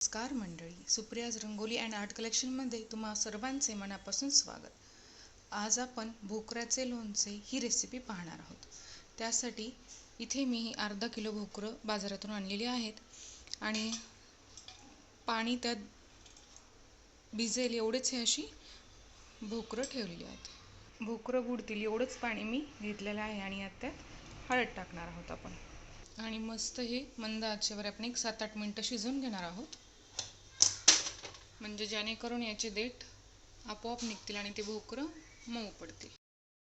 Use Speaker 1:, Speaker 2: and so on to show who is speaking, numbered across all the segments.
Speaker 1: नमस्कार मंडळी Supriya's rangoli and art कलेक्शनमध्ये तुम्हा सर्वांचे मनापासून स्वागत. आज आपण भोकऱ्याचे लोणचे ही रेसिपी पाहणार आहोत. त्यासाठी इथे मी ही अर्धा किलो भोकरं बाजारातून आणलेली आहेत आणि पाणी त्यात भिजेल एवढेच हे अशी भोकरं ठेवलेली आहेत. भोकरं बुडतील एवढंच पाणी मी घेतलेलं आहे आणि यात त्यात हळद टाकणार आहोत आपण. आणि मस्त हे मंद आचेवर आपण एक सात आठ मिनटं शिजवून घेणार आहोत. म्हणजे जेणेकरून याचे देठ आपोआप निघतील आणि ते भोकरं मऊ पडतील.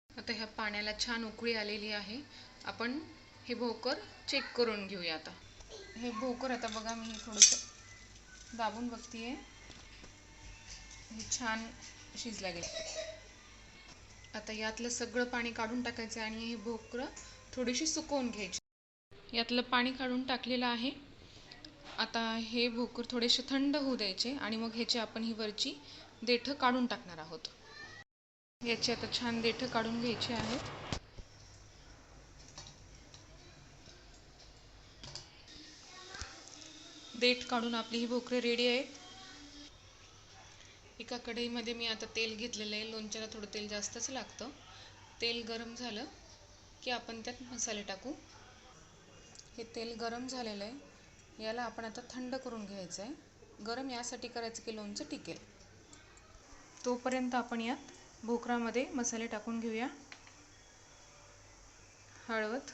Speaker 1: आता ह्या पाण्याला छान उकळी आलेली आहे. आपण हे भोकर चेक करून घेऊया आता. हे भोकर आता बघा मी हे थोडंसं दाबून बघतीये. हे छान शिजला गेलं. आता यातलं सगळं पाणी काढून टाकायचं आणि हे भोकरं थोडीशी सुकवून घ्यायची. यातलं पाणी काढून टाकलेलं आहे. आता हे भोकर थोडेसे थंड होऊ द्यायचे आणि मग ह्याची आपण ही वरची देठं काढून टाकणार आहोत. याची आता छान देठं काढून घ्यायची आहेत. देठ काढून आपली ही भोकरे रेडी आहेत एका कढईमध्ये मी आता तेल घेतलेलं आहे. लोणच्याला थोडं तेल जास्तच लागतं. तेल गरम झालं की आपण त्यात मसाले टाकू. हे तेल गरम झालेलं आहे. याला आपण आता थंड करून घ्यायचं आहे गरम यासाठी करायचं की लोणचं टिकेल. तोपर्यंत आपण यात भोकरामध्ये मसाले टाकून घेऊया. हळद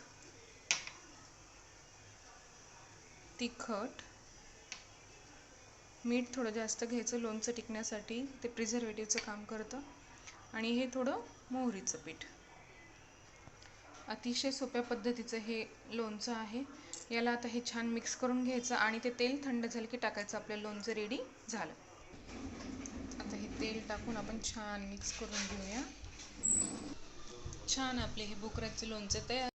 Speaker 1: तिखट मीठ थोडं जास्त घ्यायचं लोणचं टिकण्यासाठी ते प्रिझर्वेटिव्हचं काम करतं. आणि हे थोडं मोहरीचं पीठ. अतिशय सोप्या पद्धतीचं हे लोणचं आहे. याला आता हे छान मिक्स करून घ्यायचं आणि ते तेल थंड झालं की टाकायचं. आपलं लोणचं रेडी झालं. आता हे तेल टाकून आपण छान मिक्स करून घेऊया. छान आपले हे बोकराचे लोणचे तयार